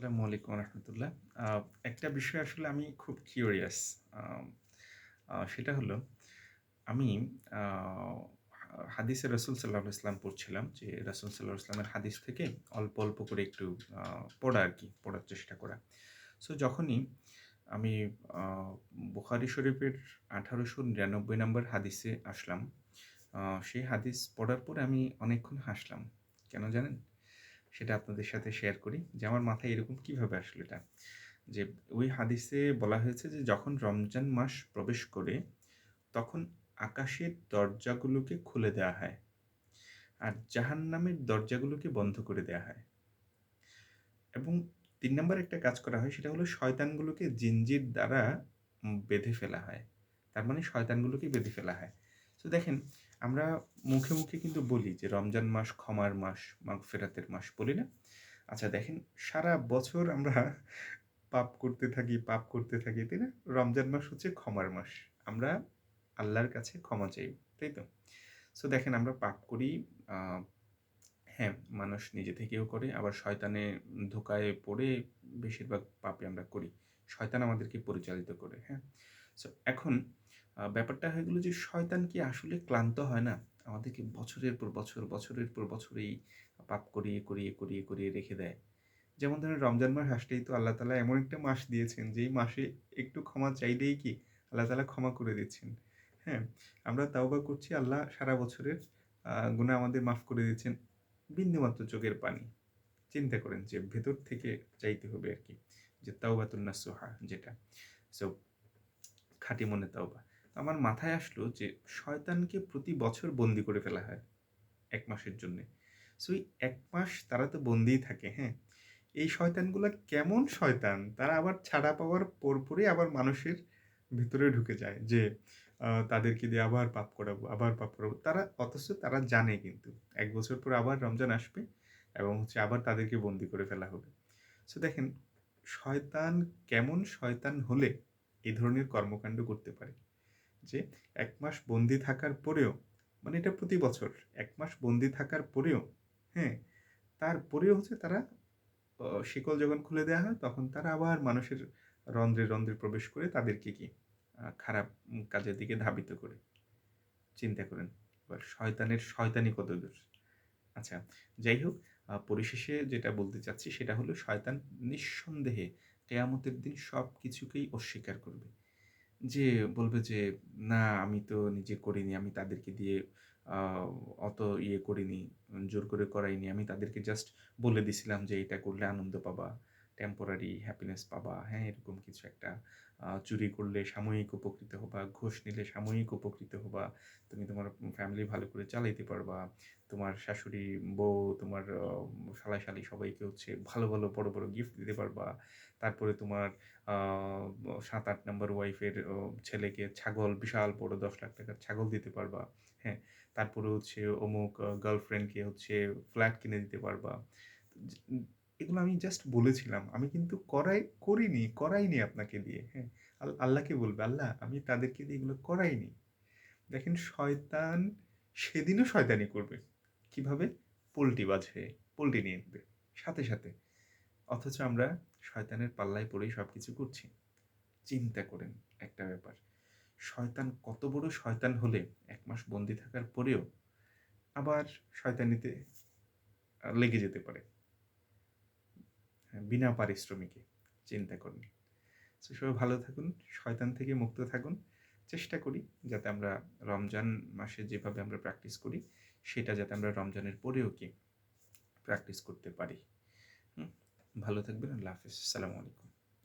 আসসালামু আলাইকুম রহমতুল্লাহ একটা বিষয় আসলে আমি খুব কিউরিয়াস সেটা হলো আমি হাদিসে রসুল সাল্লাহ ইসলাম পড়ছিলাম যে রসুল সাল্লাহ ইসলামের হাদিস থেকে অল্প অল্প করে একটু পড়া আর কি, পড়ার চেষ্টা করা। সো যখনই আমি বুখারি শরীফের আঠারোশো নিরানব্বই নম্বর হাদিসে আসলাম সেই হাদিস পড়ার পরে আমি অনেকক্ষণ হাসলাম। কেন জানেন? সেটা আপনাদের সাথে শেয়ার করি যে আমার মাথায় এরকম কীভাবে আসলো এটা? যে ওই হাদিসে বলা হয়েছে যে যখন রমজান মাস প্রবেশ করে, তখন আকাশের দরজাগুলোকে খুলে দেওয়া হয় আর জাহান্নামের দরজাগুলোকে বন্ধ করে দেওয়া হয়। এবং তিন নম্বর একটা কাজ করা হয়, সেটা হলো শয়তানগুলোকে জিঞ্জির দ্বারা বেঁধে ফেলা হয়। তার মানে শয়তানগুলোকে বেঁধে ফেলা হয়। তো দেখেন আমরা মুখে মুখে কিন্তু বলি যে রমজান মাস ক্ষমার মাস মাঘ ফেরাতের মাস বলি না? আচ্ছা দেখেন, সারা বছর আমরা পাপ করতে থাকি, পাপ করতে থাকি, তাই না? রমজান মাস হচ্ছে ক্ষমার মাস। আমরা আল্লাহর কাছে ক্ষমা চাই, তাই তো? সো দেখেন, আমরা পাপ করি হ্যাঁ মানুষ নিজে থেকেও করে, আবার শয়তানে ধোকায় পড়ে বেশিরভাগ পাপে আমরা করি। শয়তান আমাদেরকে পরিচালিত করে হ্যাঁ? সো এখন ব্যাপারটা হয়ে গেলো যে শয়তান কি আসলে ক্লান্ত হয় না? আমাদেরকে বছরের পর বছর, বছরের পর বছর এই পাপ করিয়ে করিয়ে করিয়ে করিয়ে রেখে দেয়। যেমন ধরেন রমজান মাস আসলেই তো আল্লাহ তালা এমন একটা মাস দিয়েছেন যেই মাসে একটু ক্ষমা চাইলেই কি আল্লাহ তালা ক্ষমা করে দিচ্ছেন। হ্যাঁ আমরা তাওবা করছি, আল্লাহ সারা বছরের গুণা আমাদের মাফ করে দিচ্ছেন বিন্দুমাত্র চোখের পানি। চিন্তা করেন যে ভেতর থেকে চাইতে হবে আর কি, যে তাওবাতুন নাসুহা যেটা। সো খাঁটি মনে তাওবা। আমার মাথায় আসলো যে শয়তানকে প্রতি বছর বন্দি করে ফেলা হয় এক মাসের জন্যে। সো এক মাস তারা তো বন্দিই থাকে হ্যাঁ? এই শয়তানগুলো কেমন শয়তান? তারা আবার ছাড়া পাওয়ার পরপরই আবার মানুষের ভিতরে ঢুকে যায় যে তাদেরকে দিয়ে আবার পাপ করাবো, আবার পাপ করাবো। তারা, অথচ তারা জানে কিন্তু, এক বছর পর আবার রমজান আসবে এবং হচ্ছে আবার তাদেরকে বন্দি করে ফেলা হবে। সো দেখেন, শয়তান কেমন শয়তান হলে এই ধরনের কর্মকাণ্ড করতে পারে? যে এক মাস বন্দি থাকার পরেও মানে এটা প্রতি বছর, এক মাস বন্দি থাকার পরেও হ্যাঁ তারপরেও হচ্ছে তারা শিকল যখন খুলে দেওয়া হয়, তখন তারা আবার মানুষের রন্ধ্রে রন্ধ্রে প্রবেশ করে তাদেরকে কি খারাপ কাজের দিকে ধাবিত করে। চিন্তা করেন, এবার শয়তানের শয়তানি কত দূর। আচ্ছা যাই হোক পরিশেষে যেটা বলতে চাচ্ছি সেটা হলো, শয়তান নিঃসন্দেহে কেয়ামতের দিন সব কিছুকেই অস্বীকার করবে। যে বলবে যে, না, আমি তো নিজে করিনি, আমি তাদেরকে দিয়ে অত ইয়ে করিনি, জোর করে করাইনি। আমি তাদেরকে জাস্ট বলে দিছিলাম যে, এটা করলে আনন্দ পাবা। টেম্পোরারি হ্যাপিনেস পাবা। হ্যাঁ এরকম কিছু একটা চুরি করলে সাময়িক উপকৃত হবা, ঘুষ নিলে সাময়িক উপকৃত হবা, তুমি তোমার ফ্যামিলি ভালো করে চালাইতে পারবা। তোমার শাশুড়ি, বউ, তোমার শালাই শালি সবাইকে হচ্ছে ভালো ভালো, বড় বড় গিফট দিতে পারবা। তারপরে তোমার সাত আট নম্বর ওয়াইফের ছেলেকে ছাগল, বিশাল বড় দশ লাখ টাকার ছাগল দিতে পারবা। হ্যাঁ তারপরে হচ্ছে অমুক গার্লফ্রেন্ডকে হচ্ছে ফ্ল্যাট কিনে দিতে পারবা। এগুলো আমি জাস্ট বলেছিলাম। আমি কিন্তু করাই করিনি, করাইনি আপনাকে দিয়ে হ্যাঁ। আল্লাহকে বলবে, আল্লাহ, আমি তাদেরকে দিয়ে এগুলো করাইনি। দেখেন, শয়তান সেদিনও শয়তানি করবে। কীভাবে? পোল্টি বাজে, পোল্টি নিয়ে নেবে। সাথে সাথে। অথচ আমরা শয়তানের পাল্লায় পড়েই সব কিছু করছি। চিন্তা করেন, একটা ব্যাপার। শয়তান কত বড় শয়তান হলে এক মাস বন্দি থাকার পরেও আবার শয়তানিতে লেগে যেতে পারে। বিনা পারিশ্রমিকে চিন্তা করুন। তো সবাই ভালো থাকুন, শয়তান থেকে মুক্ত থাকুন। চেষ্টা করি যাতে আমরা রমজান মাসে যেভাবে আমরা প্র্যাকটিস করি, সেটা যাতে আমরা রমজানের পরেও কি প্র্যাকটিস করতে পারি। ভালো থাকবেন, আল্লাহ হাফিজ। আসসালামু আলাইকুম।